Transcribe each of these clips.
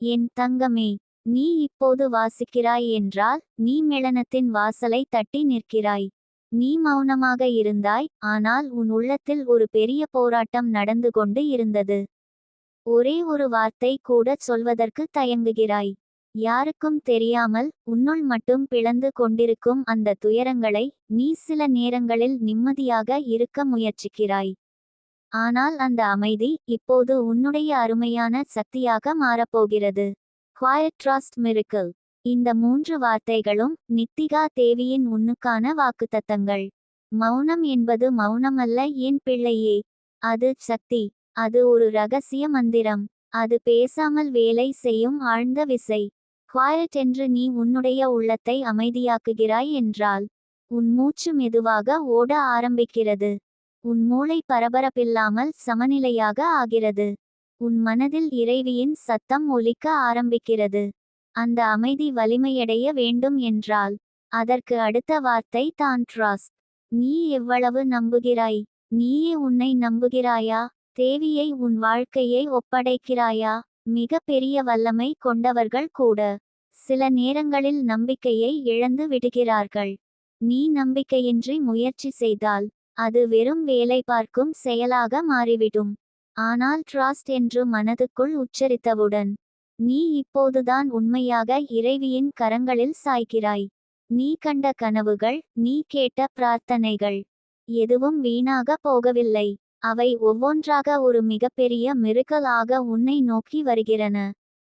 என் தங்கமே நீ இப்போது வாசிக்கிறாய் என்றால் நீ மெளனத்தின் வாசலை தட்டி நிற்கிறாய். நீ மௌனமாக இருந்தாய் ஆனால் உன் உள்ளத்தில் ஒரு பெரிய போராட்டம் நடந்து கொண்டு இருந்தது. ஒரே ஒரு வார்த்தை கூட சொல்வதற்கு தயங்குகிறாய். யாருக்கும் தெரியாமல் உன்னுள் மட்டும் பிளந்து கொண்டிருக்கும் அந்த துயரங்களை நீ சில நேரங்களில் நிம்மதியாக இருக்க முயற்சிக்கிறாய். ஆனால் அந்த அமைதி இப்போது உன்னுடைய அருமையான சக்தியாக மாறப்போகிறது. குவாய்ட் ட்ரஸ்ட் மிரிக்கிள் இந்த மூன்று வார்த்தைகளும் நித்திகா தேவியின் உன்னுக்கான வாக்குத்தத்தங்கள். மௌனம் என்பது மௌனமல்ல என் பிள்ளையே. அது சக்தி. அது ஒரு ரகசிய மந்திரம். அது பேசாமல் வேலை செய்யும் ஆழ்ந்த விசை. குவாய்ட் என்று நீ உன்னுடைய உள்ளத்தை அமைதியாக்குகிறாய் என்றால் உன் மூச்சு மெதுவாக ஓட ஆரம்பிக்கிறது. உன் மூளை பரபரப்பில்லாமல் சமநிலையாக ஆகிறது. உன் மனதில் இறைவியின் சத்தம் ஒலிக்க ஆரம்பிக்கிறது. அந்த அமைதி வலிமையடைய வேண்டும் என்றால் அதற்கு அடுத்த வார்த்தை தான் ட்ரஸ்ட் நீ எவ்வளவு நம்புகிறாய்? நீயே உன்னை நம்புகிறாயா? தேவியை உன் வாழ்க்கையை ஒப்படைக்கிறாயா? மிக பெரிய வல்லமை கொண்டவர்கள் கூட சில நேரங்களில் நம்பிக்கையை இழந்து விடுகிறார்கள். நீ நம்பிக்கையின்றி முயற்சி செய்தால் அது வெறும் வேலை பார்க்கும் செயலாக மாறிவிடும். ஆனால் டிராஸ்ட் என்று மனதுக்குள் உச்சரித்தவுடன் நீ இப்போதுதான் உண்மையாக இறைவியின் கரங்களில் சாய்க்கிறாய் நீ கண்ட கனவுகள் நீ கேட்ட பிரார்த்தனைகள் எதுவும் வீணாக போகவில்லை. அவை ஒவ்வொன்றாக ஒரு மிகப்பெரிய மிருகல் ஆக உன்னை நோக்கி வருகிறன.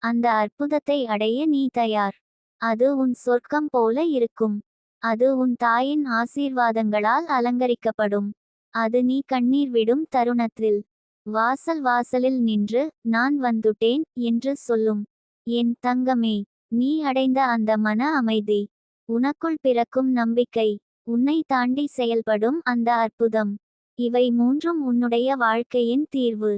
அந்த அற்புதத்தை அடைய நீ தயார். அது உன் சொர்க்கம் போல இருக்கும். அது உன் தாயின் ஆசீர்வாதங்களால் அலங்கரிக்கப்படும். அது நீ கண்ணீர் விடும் தருணத்தில். வாசல் வாசலில் நின்று நான் வந்துட்டேன் என்று சொல்லும். என் தங்கமே நீ அடைந்த அந்த மன அமைதி. உனக்குள் பிறக்கும் நம்பிக்கை. உன்னை தாண்டி செயல்படும் அந்த அற்புதம். இவை மூன்றும் உன்னுடைய வாழ்க்கையின் தீர்வு.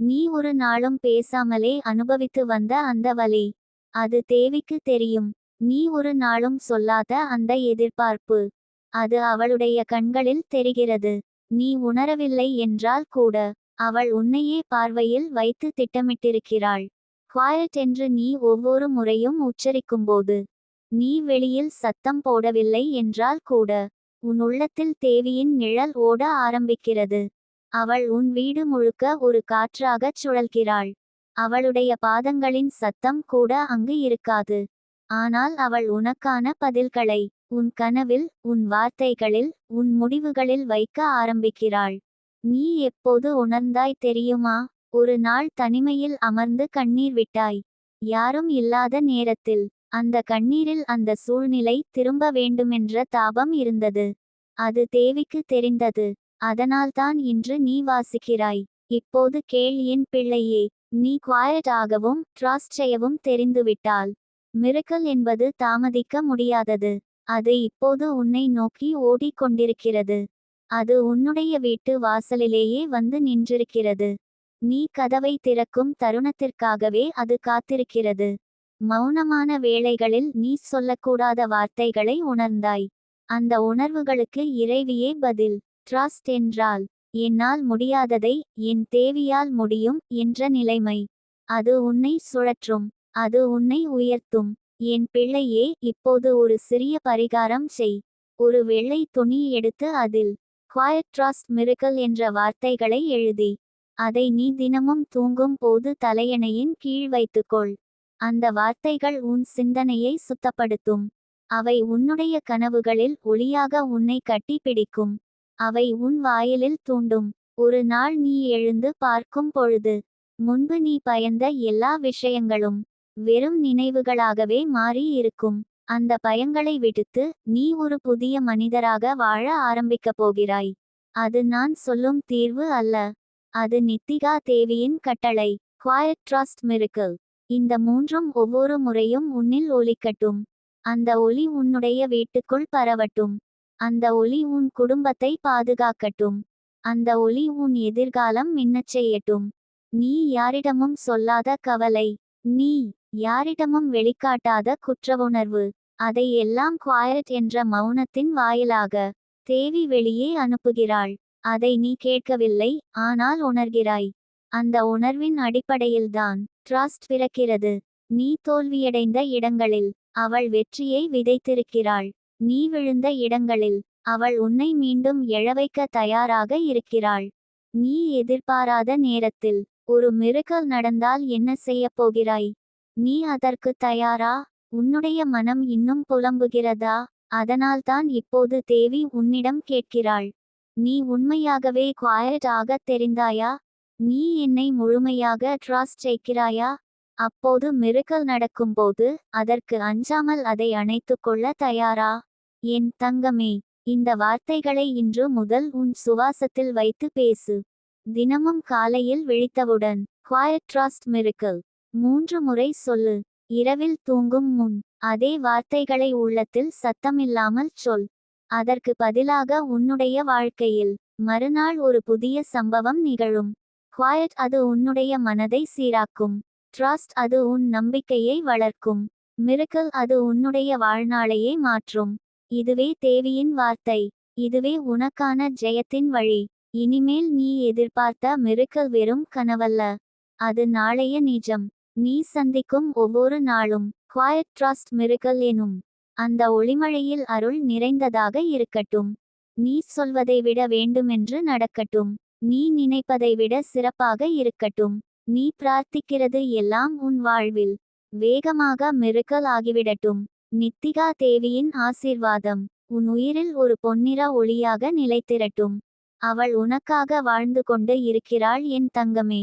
நீ ஒரு நாளும் பேசாமலே அனுபவித்து வந்த அந்த வலி. அது தேவிக்கு தெரியும். நீ ஒரு நாளும் சொல்லாத அந்த எதிர்பார்ப்பு. அது அவளுடைய கண்களில் தெரிகிறது. நீ உணரவில்லை என்றால் கூட அவள் உன்னையே பார்வையில் வைத்து திட்டமிட்டிருக்கிறாள். குவாயட் என்று நீ ஒவ்வொரு முறையும் உச்சரிக்கும்போது நீ வெளியில் சத்தம் போடவில்லை என்றால் கூட உன் உள்ளத்தில் தேவியின் நிழல் ஓட ஆரம்பிக்கிறது. அவள் உன் வீடு முழுக்க ஒரு காற்றாகச் சுழல்கிறாள். அவளுடைய பாதங்களின் சத்தம் கூட அங்கு இருக்காது. ஆனால் அவள் உனக்கான பதில்களை உன் கனவில் உன் வார்த்தைகளில் உன் முடிவுகளில் வைக்க ஆரம்பிக்கிறாள். நீ எப்போது உணர்ந்தாய் தெரியுமா? ஒரு நாள் தனிமையில் அமர்ந்து கண்ணீர் விட்டாய். யாரும் இல்லாத நேரத்தில் அந்த கண்ணீரில் அந்த சூழ்நிலை திரும்ப வேண்டுமென்ற தாபம் இருந்தது. அது தேவிக்கு தெரிந்தது. அதனால்தான் இன்று நீ வாசிக்கிறாய். இப்போது கேள் என் பிள்ளையே நீ குவாயட் ஆகவும் ட்ராஸ்ட் செய்யவும் தெரிந்துவிட்டால். மிரக்கல் என்பது தாமதிக்க முடியாதது. அது இப்போது உன்னை நோக்கி ஓடிக் கொண்டிருக்கிறது அது உன்னுடைய வீட்டு வாசலிலேயே வந்து நின்றிருக்கிறது. நீ கதவை திறக்கும் தருணத்திற்காகவே அது காத்திருக்கிறது. மௌனமான வேளைகளில் நீ சொல்லக்கூடாத வார்த்தைகளை உணர்ந்தாய். அந்த உணர்வுகளுக்கு இறைவியே பதில். ட்ரஸ்ட் என்றால் என்னால் முடியாததை என் தேவியால் முடியும் என்ற நிலைமை. அது உன்னை சுழற்றும். அது உன்னை உயர்த்தும். என் பிள்ளையே இப்போது ஒரு சிறிய பரிகாரம் செய். ஒரு வெள்ளை துணி எடுத்து அதில் குவாய்ட்ராஸ்ட் மிருக்கல் என்ற வார்த்தைகளை எழுதி. அதை நீ தினமும் தூங்கும் போது தலையணையின் கீழ் வைத்துக்கொள். அந்த வார்த்தைகள் உன் சிந்தனையை சுத்தப்படுத்தும். அவை உன்னுடைய கனவுகளில் ஒளியாக உன்னை கட்டி பிடிக்கும். அவை உன் வாயிலில் தூண்டும். ஒரு நாள் நீ எழுந்து பார்க்கும் பொழுது முன்பு நீ பயந்த எல்லா விஷயங்களும் வெறும் நினைவுகளாகவே மாறி இருக்கும். அந்த பயங்களை விடுத்து நீ ஒரு புதிய மனிதராக வாழ ஆரம்பிக்கப் போகிறாய். அது நான் சொல்லும் தீர்வு அல்ல. அது நித்திகா தேவியின் கட்டளை. குவாயட் ட்ரஸ்ட் மிருக்கல் இந்த மூன்றும் ஒவ்வொரு முறையும் உன்னில் ஒலிக்கட்டும். அந்த ஒலி உன்னுடைய வீட்டுக்குள் பரவட்டும். அந்த ஒலி உன் குடும்பத்தை பாதுகாக்கட்டும். அந்த ஒலி உன் எதிர்காலம் மின்னச் செய்யட்டும். நீ யாரிடமும் சொல்லாத கவலை. நீ யாரிடமும் வெளிக்காட்டாத குற்றவுணர்வு. அதை எல்லாம் குவாயட் என்ற மௌனத்தின் வாயிலாக தேவி வெளியே அனுப்புகிறாள். அதை நீ கேட்கவில்லை ஆனால் உணர்கிறாய். அந்த உணர்வின் அடிப்படையில்தான் ட்ரஸ்ட் பிறக்கிறது. நீ தோல்வியடைந்த இடங்களில் அவள் வெற்றியை விதைத்திருக்கிறாள். நீ விழுந்த இடங்களில் அவள் உன்னை மீண்டும் எழவைக்க தயாராக இருக்கிறாள். நீ எதிர்பாராத நேரத்தில் ஒரு மிருகல் நடந்தால் என்ன செய்யப் போகிறாய்? நீ அதற்கு தயாரா? உன்னுடைய மனம் இன்னும் புலம்புகிறதா? அதனால்தான் இப்போது தேவி உன்னிடம் கேட்கிறாள். நீ உண்மையாகவே குவாயட் ஆகத் தெரிந்தாயா? நீ என்னை முழுமையாக ட்ரஸ்ட் செய்கிறாயா? அப்போது மிருக்கல் நடக்கும்போது அதற்கு அஞ்சாமல் அதை அணைத்துக் கொள்ள தயாரா? என் தங்கமே இந்த வார்த்தைகளை இன்று முதல் உன் சுவாசத்தில் வைத்து பேசு. தினமும் காலையில் விழித்தவுடன் குவாயட் ட்ரஸ்ட் மிருக்கல் மூன்று முறை சொல்லு. இரவில் தூங்கும் முன் அதே வார்த்தைகளை உள்ளத்தில் சத்தமில்லாமல் சொல். அதற்கு பதிலாக உன்னுடைய வாழ்க்கையில் மறுநாள் ஒரு புதிய சம்பவம் நிகழும். குவாயட் அது உன்னுடைய மனதை சீராக்கும். ட்ரஸ்ட் அது உன் நம்பிக்கையை வளர்க்கும். மிருக்கல் அது உன்னுடைய வாழ்நாளையே மாற்றும். இதுவே தேவியின் வார்த்தை. இதுவே உனக்கான ஜெயத்தின் வழி. இனிமேல் நீ எதிர்பார்த்த மிருக்கல் வெறும் கனவல்ல. அது நாளைய நிஜம். நீ சந்திக்கும் ஒவ்வொரு நாளும் குவாயட் ட்ரஸ்ட் மிருகல் எனும் அந்த ஒளிமழையில் அருள் நிறைந்ததாக இருக்கட்டும். நீ சொல்வதை விட வேண்டுமென்று நடக்கட்டும். நீ நினைப்பதை விட சிறப்பாக இருக்கட்டும். நீ பிரார்த்திக்கிறது எல்லாம் உன் வாழ்வில் வேகமாக மிருக்கல் ஆகிவிடட்டும். நித்திகா தேவியின் ஆசீர்வாதம் உன் உயிரில் ஒரு பொன்னிற ஒளியாக நிலைத்திரட்டும். அவள் உனக்காக வாழ்ந்து கொண்டு இருக்கிறாள் என் தங்கமே.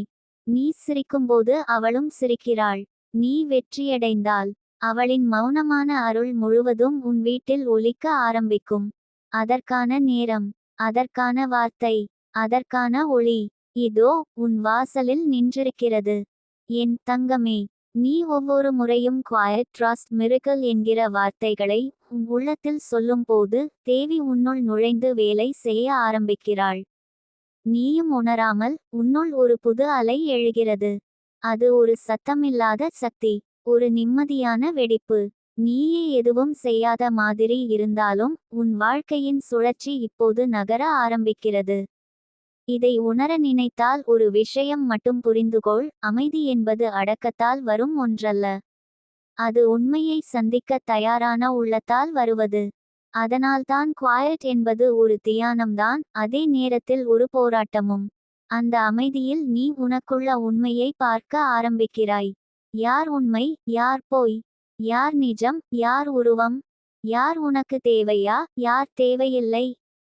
நீ சிரிக்கும்போது அவளும் சிரிக்கிறாள். நீ வெற்றியடைந்தால் அவளின் மௌனமான அருள் முழுவதும் உன் வீட்டில் ஒலிக்க ஆரம்பிக்கும். அதற்கான நேரம் அதற்கான வார்த்தை அதற்கான ஒளி இதோ உன் வாசலில் நின்றிருக்கிறது. என் தங்கமே நீ ஒவ்வொரு முறையும் குவாயட் ட்ராஸ்ட் மிருகல் என்கிற வார்த்தைகளை உன் உள்ளத்தில் சொல்லும்போது தேவி உன்னுள் நுழைந்து வேலை செய்ய ஆரம்பிக்கிறாள். நீயும் உணராமல் உன்னுள் ஒரு புது அலை எழுகிறது. அது ஒரு சத்தமில்லாத சக்தி ஒரு நிம்மதியான வெடிப்பு. நீயே எதுவும் செய்யாத மாதிரி இருந்தாலும் உன் வாழ்க்கையின் சுழற்சி இப்போது நகர ஆரம்பிக்கிறது. இதை உணர நினைத்தால் ஒரு விஷயம் மட்டும் புரிந்துகொள் அமைதி என்பது அடக்கத்தால் வரும் ஒன்றல்ல. அது உண்மையை சந்திக்க தயாரான உள்ளத்தால் வருவது. அதனால்தான் குவாயட் என்பது ஒரு தியானம்தான் அதே நேரத்தில் ஒரு போராட்டமும். அந்த அமைதியில் நீ உனக்குள்ள உண்மையை பார்க்க ஆரம்பிக்கிறாய். யார் உண்மை யார் போய்? யார் நிஜம் யார் உருவம்? யார் உனக்கு தேவையா யார் தேவையில்லை?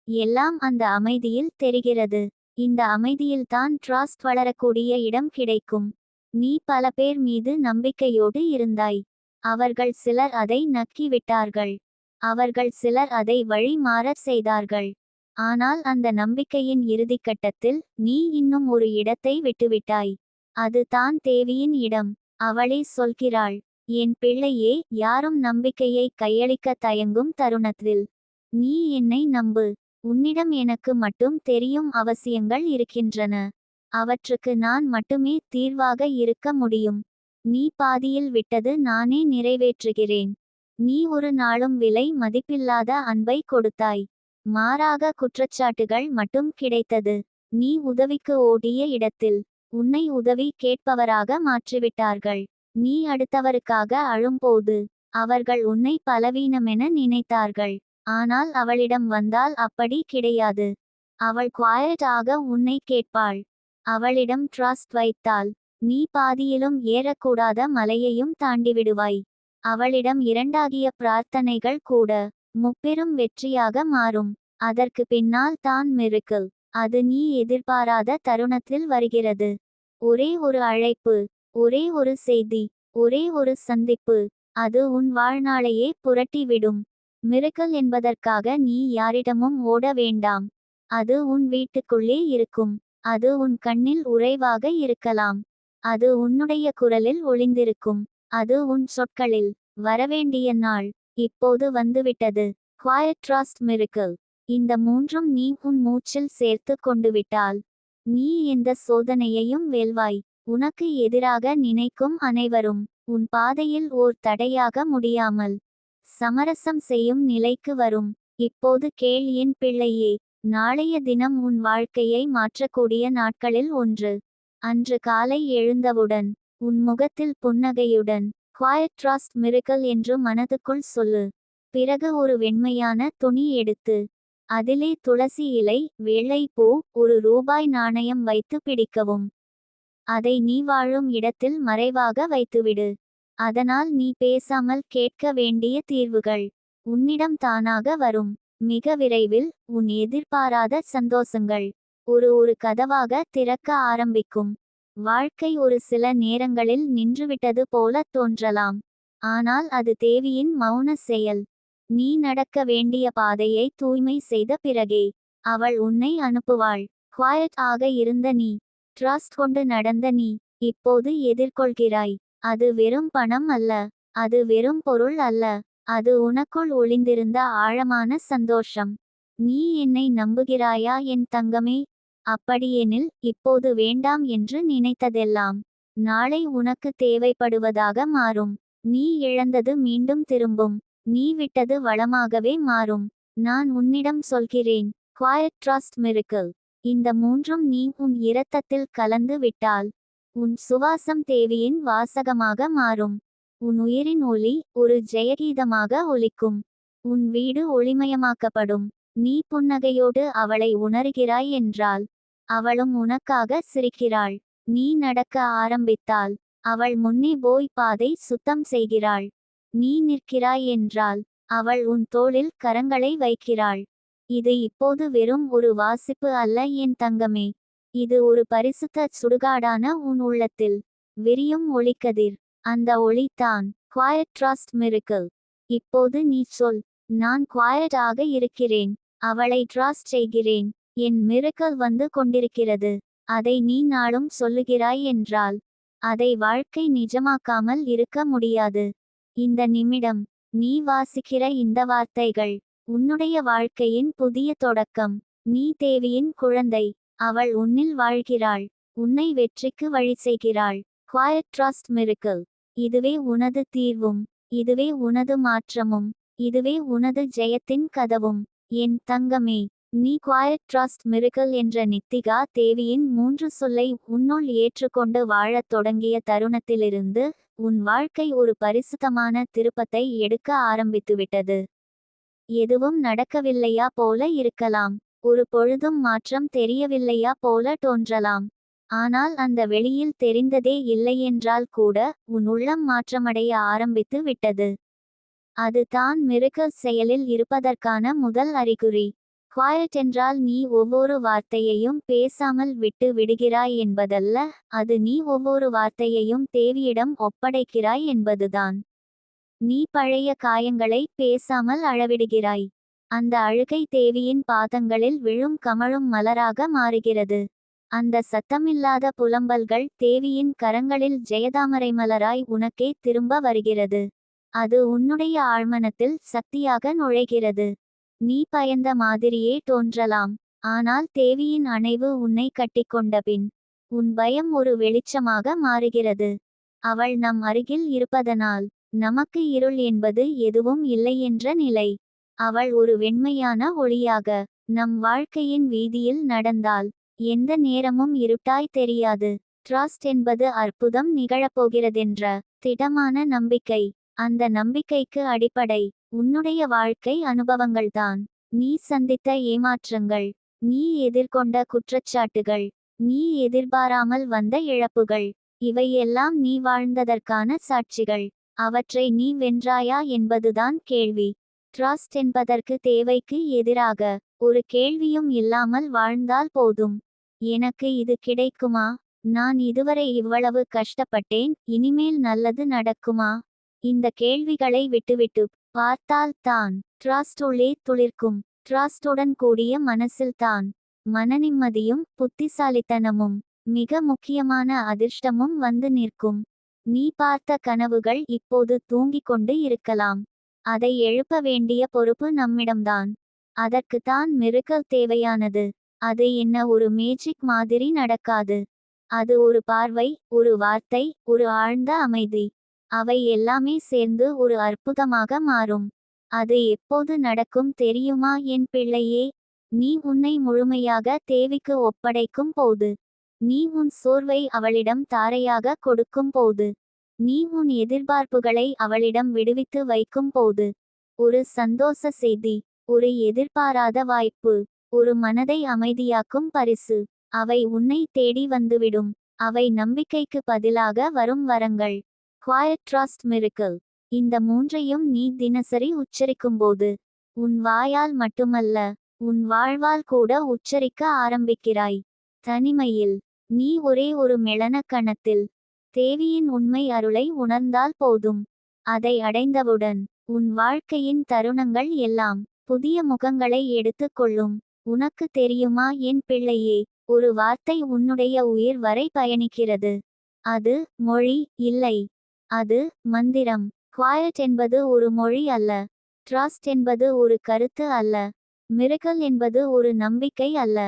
எல்லாம் அந்த அமைதியில் தெரிகிறது. இந்த அமைதியில்தான் ட்ரஸ்ட் வளரக்கூடிய இடம் கிடைக்கும். நீ பல பேர் மீது நம்பிக்கையோடு இருந்தாய். அவர்கள் சிலர் அதை நக்கி விட்டார்கள் அவர்கள் சிலர் அதை வழி மாறச் செய்தார்கள். ஆனால் அந்த நம்பிக்கையின் இறுதிக்கட்டத்தில் நீ இன்னும் ஒரு இடத்தை விட்டுவிட்டாய். அது தான் தேவியின் இடம். அவளே சொல்கிறாள் என் பிள்ளையே யாரும் நம்பிக்கையை கையளிக்க தயங்கும் தருணத்தில் நீ என்னை நம்பு. உன்னிடம் எனக்கு மட்டும் தெரியும் அவசியங்கள் இருக்கின்றன. அவற்றுக்கு நான் மட்டுமே தீர்வாக இருக்க முடியும். நீ பாதியில் விட்டது நானே நிறைவேற்றுகிறேன். நீ ஒரு நாளும் விலை மதிப்பில்லாத அன்பை கொடுத்தாய். மாறாக குற்றச்சாட்டுகள் மட்டும் கிடைத்தது. நீ உதவிக்கு ஓடிய இடத்தில் உன்னை உதவி கேட்பவராக மாற்றிவிட்டார்கள். நீ அடுத்தவருக்காக அழும்போது அவர்கள் உன்னை பலவீனமென நினைத்தார்கள். ஆனால் அவளிடம் வந்தால் அப்படி கிடையாது. அவள் குவாய்டாக ஆக உன்னை கேட்பாள். அவளிடம் ட்ரஸ்ட் வைத்தால் நீ பாதியிலும் ஏறக்கூடாத மலையையும் தாண்டிவிடுவாய். அவளிடம் இரண்டாகிய பிரார்த்தனைகள் கூட முப்பெரும் வெற்றியாக மாறும். அதற்கு பின்னால் தான் மிருக்கல் அது நீ எதிர்பாராத தருணத்தில் வருகிறது. ஒரே ஒரு அழைப்பு ஒரே ஒரு செய்தி ஒரே ஒரு சந்திப்பு அது உன் வாழ்நாளையே புரட்டிவிடும். மிருக்கல் என்பதற்காக நீ யாரிடமும் ஓட வேண்டாம். அது உன் வீட்டுக்குள்ளே இருக்கும். அது உன் கண்ணில் உறைவாக இருக்கலாம். அது உன்னுடைய குரலில் ஒளிந்திருக்கும். அது உன் சொற்களில். வரவேண்டிய நாள் இப்போது வந்துவிட்டது. குவாயட் ட்ரஸ்ட் மிருக்கல் இந்த மூன்றும் நீ உன் மூச்சில் சேர்த்து கொண்டு விட்டால் நீ எந்த சோதனையையும் வெல்வாய். உனக்கு எதிராக நினைக்கும் அனைவரும் உன் பாதையில் ஓர் தடையாக முடியாமல் சமரசம் செய்யும் நிலைக்கு வரும். இப்போது கேள் என் பிள்ளையே நாளைய தினம் உன் வாழ்க்கையை மாற்றக்கூடிய நாட்களில் ஒன்று. அன்று காலை எழுந்தவுடன் உன் முகத்தில் புன்னகையுடன் குவாய்ட் ட்ராஸ்ட் மிரக்கல் என்று மனதுக்குள் சொல்லு. பிறகு ஒரு வெண்மையான துணி எடுத்து அதிலே துளசி இலை வெள்ளை பூ ஒரு ரூபாய் நாணயம் வைத்து பிடிக்கவும். அதை நீ வாழும் இடத்தில் மறைவாக வைத்துவிடு. அதனால் நீ பேசாமல் கேட்க வேண்டிய தீர்வுகள் உன்னிடம் தானாக வரும். மிக விரைவில் உன் எதிர்பாராத சந்தோஷங்கள் ஒரு ஒரு கதவாக திறக்க ஆரம்பிக்கும். வாழ்க்கை ஒரு சில நேரங்களில் நின்றுவிட்டது போல தோன்றலாம். ஆனால் அது தேவியின் மௌன செயல். நீ நடக்க வேண்டிய பாதையை தூய்மை செய்த பிறகே அவள் உன்னை அனுப்புவாள். குவாய்ட் ஆக இருந்த நீ ட்ரஸ்ட் கொண்டு நடந்த நீ இப்போது எதிர்கொள்கிறாய். அது வெறும் பணம் அல்ல அது வெறும் பொருள் அல்ல அது உனக்குள் ஒளிந்திருந்த ஆழமான சந்தோஷம். நீ என்னை நம்புகிறாயா? என் தங்கமே அப்படியெனில் இப்போது வேண்டாம் என்று நினைத்ததெல்லாம் நாளை உனக்கு தேவைப்படுவதாக மாறும். நீ இழந்தது மீண்டும் திரும்பும். நீ விட்டது வளமாகவே மாறும். நான் உன்னிடம் சொல்கிறேன் குவாய்ட் ட்ரஸ்ட் மிரிக்கல் இந்த மூன்றும் நீ உன் இரத்தத்தில் கலந்து விட்டால் உன் சுவாசம் தேவியின் வாசகமாக மாறும். உன் உயிரின் ஒளி ஒரு ஜெயகீதமாக ஒலிக்கும். உன் வீடு ஒளிமயமாக்கப்படும். நீ புன்னகையோடு அவளை உணர்கிறாய் என்றால் அவளும் உனக்காக சிரிக்கிறாள். நீ நடக்க ஆரம்பித்தால் அவள் முன்னே போய் பாதை சுத்தம் செய்கிறாள். நீ நிற்கிறாய் என்றால் அவள் உன் தோளில் கரங்களை வைக்கிறாள். இது இப்போது வெறும் ஒரு வாசிப்பு அல்ல என் தங்கமே. இது ஒரு பரிசுத்த சுடுகாடான உன் உள்ளத்தில். விரியும் ஒளிக்கதிர். அந்த ஒளிதான் குவாய்ட் ட்ரஸ்ட் மிரிக்கல் இப்போது நீ சொல். நான் குவாய்டாக இருக்கிறேன். அவளை ட்ரஸ்ட் செய்கிறேன். என் மிருக்கல் வந்து கொண்டிருக்கிறது. அதை நீ நாளும் சொல்லுகிறாய் என்றால் அதை வாழ்க்கை நிஜமாக்காமல் இருக்க முடியாது. இந்த நிமிடம் நீ வாசிக்கிற இந்த வார்த்தைகள் உன்னுடைய வாழ்க்கையின் புதிய தொடக்கம். நீ தேவியின் குழந்தை. அவள் உன்னில் வாழ்கிறாள். உன்னை வெற்றிக்கு வழி செய்கிறாள். குவாய்ட் ட்ரஸ்ட் மிருக்கல் இதுவே உனது தீர்வும். இதுவே உனது மாற்றமும். இதுவே உனது ஜெயத்தின் கதவும். என் தங்கமே நீ குவாய்ட் ட்ரஸ்ட் மிருகல் என்ற நித்திகா தேவியின் மூன்று சொல்லை உன்னுள் ஏற்றுக்கொண்டு வாழத் தொடங்கிய தருணத்திலிருந்து உன் வாழ்க்கை ஒரு பரிசுத்தமான திருப்பத்தை எடுக்க ஆரம்பித்துவிட்டது. எதுவும் நடக்கவில்லையா போல இருக்கலாம். ஒரு பொழுதும் மாற்றம் தெரியவில்லையா போல தோன்றலாம். ஆனால் அந்த வெளியில் தெரிந்ததே இல்லையென்றால் கூட உன் உள்ளம் மாற்றமடைய ஆரம்பித்து விட்டது. அது தான் மிருகல் செயலில் இருப்பதற்கான முதல் அறிகுறி. குவாய்ட் என்றால் நீ ஒவ்வொரு வார்த்தையையும் பேசாமல் விட்டு விடுகிறாய் என்பதல்ல அது நீ ஒவ்வொரு வார்த்தையையும் தேவியிடம் ஒப்படைக்கிறாய் என்பதுதான். நீ பழைய காயங்களை பேசாமல் அழவிடுகிறாய் அந்த அழுகை தேவியின் பாதங்களில் விழும் கமழும் மலராக மாறுகிறது. அந்த சத்தமில்லாத புலம்பல்கள் தேவியின் கரங்களில் ஜெயதாமரை மலராய் உனக்கே திரும்ப வருகிறது. அது உன்னுடைய ஆழ்மனத்தில் சக்தியாக நுழைகிறது. நீ பயந்த மாதிரியே தோன்றலாம். ஆனால் தேவியின் அணைவு உன்னை கட்டிக்கொண்ட பின் உன் பயம் ஒரு வெளிச்சமாக மாறுகிறது. அவள் நம் அருகில் இருப்பதனால் நமக்கு இருள் என்பது எதுவும் இல்லை என்ற நிலை. அவள் ஒரு வெண்மையான ஒளியாக நம் வாழ்க்கையின் வீதியில் நடந்தால் எந்த நேரமும் இருட்டாய் தெரியாது. ட்ராஸ்ட் என்பது அற்புதம் நிகழப்போகிறதென்ற திடமான நம்பிக்கை. அந்த நம்பிக்கைக்கு அடிப்படை. உன்னுடைய வாழ்க்கை அனுபவங்கள்தான். நீ சந்தித்த ஏமாற்றங்கள். நீ எதிர்கொண்ட குற்றச்சாட்டுகள். நீ எதிர்பாராமல் வந்த இழப்புகள். இவையெல்லாம் நீ வாழ்ந்ததற்கான சாட்சிகள். அவற்றை நீ வென்றாயா என்பதுதான் கேள்வி. ட்ரஸ்ட் என்பதற்கு தேவைக்கு எதிராக ஒரு கேள்வியும் இல்லாமல் வாழ்ந்தால் போதும். எனக்கு இது கிடைக்குமா? நான் இதுவரை இவ்வளவு கஷ்டப்பட்டேன். இனிமேல் நல்லது நடக்குமா? இந்த கேள்விகளை விட்டுவிட்டு பார்த்தால் தான் ட்ரஸ்ட் உள்ளே துளிர்க்கும். ட்ரஸ்டுடன் கூடிய மனசில்தான் மனநிம்மதியும் புத்திசாலித்தனமும் மிக முக்கியமான அதிர்ஷ்டமும் வந்து நிற்கும். நீ பார்த்த கனவுகள் இப்போது தூங்கிக் கொண்டு இருக்கலாம். அதை எழுப்ப வேண்டிய பொறுப்பு நம்மிடம்தான். அதற்குத்தான் மிருக்கல் தேவையானது. அது என்ன ஒரு மேஜிக் மாதிரி நடக்காது. அது ஒரு பார்வை ஒரு வார்த்தை ஒரு ஆழ்ந்த அமைதி. அவை எல்லாமே சேர்ந்து ஒரு அற்புதமாக மாறும். அது எப்போது நடக்கும் தெரியுமா? என் பிள்ளையே நீ உன்னை முழுமையாக தேவிக்கு ஒப்படைக்கும் போது நீ உன் சோர்வை அவளிடம் தாரையாக கொடுக்கும் போது நீ உன் எதிர்பார்ப்புகளை அவளிடம் விடுவித்து வைக்கும் போது ஒரு சந்தோஷ செய்தி ஒரு எதிர்பாராத வாய்ப்பு ஒரு மனதை அமைதியாக்கும் பரிசு அவை உன்னை தேடி வந்துவிடும். அவை நம்பிக்கைக்கு பதிலாக வரும் வரங்கள். குவாய்ட் ட்ரஸ்ட் மிரிக்கல் இந்த மூன்றையும் நீ தினசரி உச்சரிக்கும்போது உன் வாயால் மட்டுமல்ல உன் வாழ்வால் கூட உச்சரிக்க ஆரம்பிக்கிறாய். தனிமையில் நீ ஒரே ஒரு மெளன கணத்தில் தேவியின் உண்மை அருளை உணர்ந்தால் போதும். அதை அடைந்தவுடன் உன் வாழ்க்கையின் தருணங்கள் எல்லாம் புதிய முகங்களை எடுத்துக் கொள்ளும். உனக்கு தெரியுமா என் பிள்ளையே ஒரு வார்த்தை உன்னுடைய உயிர் வரை பயணிக்கிறது. அது மொழி இல்லை. அது மந்திரம். குவாயட் என்பது ஒரு மொழி அல்ல. ட்ரஸ்ட் என்பது ஒரு கருத்து அல்ல. மிருகல் என்பது ஒரு நம்பிக்கை அல்ல.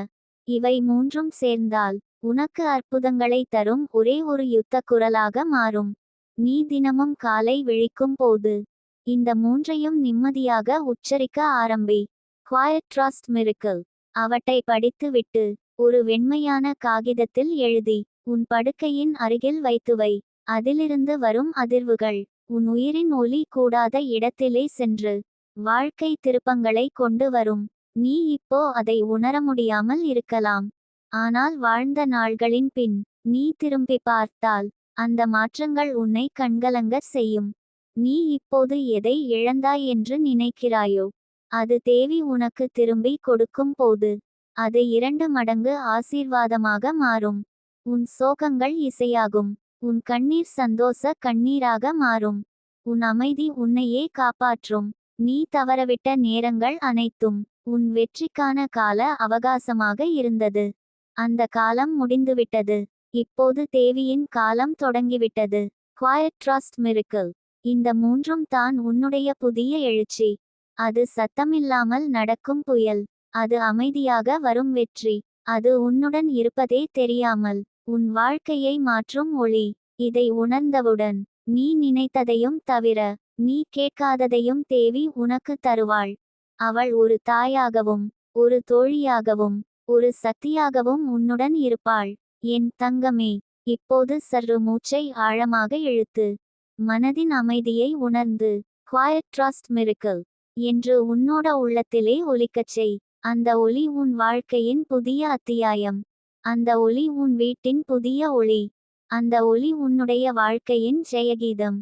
இவை மூன்றும் சேர்ந்தால் உனக்கு அற்புதங்களை தரும் ஒரே ஒரு யுத்த குரலாக மாறும். நீ தினமும் காலை விழிக்கும் போது இந்த மூன்றையும் நிம்மதியாக உச்சரிக்க ஆரம்பி. குவாய்ட் ட்ரஸ்ட் மிருக்கல் அவற்றை படித்துவிட்டு ஒரு வெண்மையான காகிதத்தில் எழுதி உன் படுக்கையின் அருகில் வைத்துவை அதிலிருந்து வரும் அதிர்வுகள். உன் உயிரின் ஒலி கூடாத இடத்திலே சென்று வாழ்க்கை திருப்பங்களை கொண்டு வரும். நீ இப்போ அதை உணர முடியாமல் இருக்கலாம். ஆனால் வாழ்ந்த நாள்களின் பின் நீ திரும்பி பார்த்தால் அந்த மாற்றங்கள் உன்னை கண்கலங்க செய்யும். நீ இப்போது எதை இழந்தாய் என்று நினைக்கிறாயோ அது தேவி உனக்கு திரும்பி கொடுக்கும் போது அது இரண்டு மடங்கு ஆசீர்வாதமாக மாறும். உன் சோகங்கள் இசையாகும். உன் கண்ணீர் சந்தோஷ கண்ணீராக மாறும். உன் அமைதி உன்னையே காப்பாற்றும். நீ தவறவிட்ட நேரங்கள் அனைத்தும் உன் வெற்றிக்கான கால அவகாசமாக இருந்தது. அந்த காலம் முடிந்துவிட்டது. இப்போது தேவியின் காலம் தொடங்கிவிட்டது. குவாய்ட் ட்ரஸ்ட் மிருக்கல் இந்த மூன்றும் தான் உன்னுடைய புதிய எழுச்சி. அது சத்தமில்லாமல் நடக்கும் புயல். அது அமைதியாக வரும் வெற்றி. அது உன்னுடன் இருப்பதே தெரியாமல் உன் வாழ்க்கையை மாற்றும் ஒளி. இதை உணர்ந்தவுடன் நீ நினைத்ததையும் தவிர நீ கேட்காததையும் தேவி உனக்கு தருவாள். அவள் ஒரு தாயாகவும் ஒரு தோழியாகவும் ஒரு சக்தியாகவும் உன்னுடன் இருப்பாள். என் தங்கமே இப்போது சற்று மூச்சை ஆழமாக இழுத்து மனதின் அமைதியை உணர்ந்து குவாய்ட் ட்ரஸ்ட் மிருக்கல் என்று உன்னோட உள்ளத்திலே ஒலிக்கச் செய். அந்த ஒளி உன் வாழ்க்கையின் புதிய அத்தியாயம். அந்த ஒளி உன் வீட்டின் புதிய ஒளி. அந்த ஒலி உன்னுடைய வாழ்க்கையின் ஜெயகீதம்.